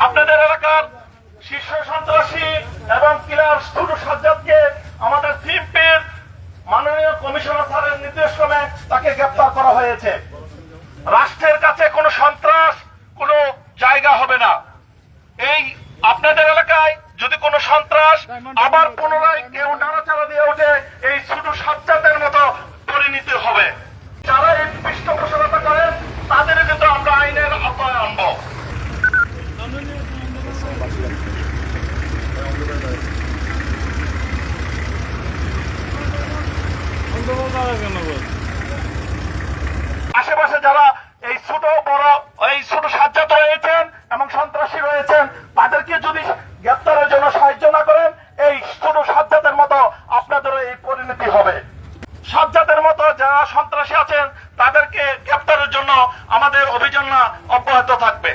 আপনাদের এলাকার শীর্ষ সন্ত্রাসী এবং কিলার শুধু সাজ্জাদকে আমাদের সিম্পের মাননীয় কমিশনার স্যারের নির্দেশ ক্রমে তাকে গ্রেপ্তার করা হয়েছে। রাষ্ট্রের কাছে কোনো সন্ত্রাস কোনো জায়গা হবে না। এই আপনাদের এলাকায় যদি কোনো সন্ত্রাস আবার পুনরায় কেউ নাড়াচা আশেপাশে যারা এই ছোট, বড়, এই ছোট সাজ্জাত রয়েছেন এবং সন্ত্রাসী রয়েছেন, তাদেরকে যদি গ্রেপ্তারের জন্য সাহায্য না করেন, এই ছোট সাজ্জাতের মতো আপনাদেরও এই পরিণতি হবে। সাজ্জাতের মতো যারা সন্ত্রাসী আছেন, তাদেরকে গ্রেপ্তারের জন্য আমাদের অভিযান অব্যাহত থাকবে।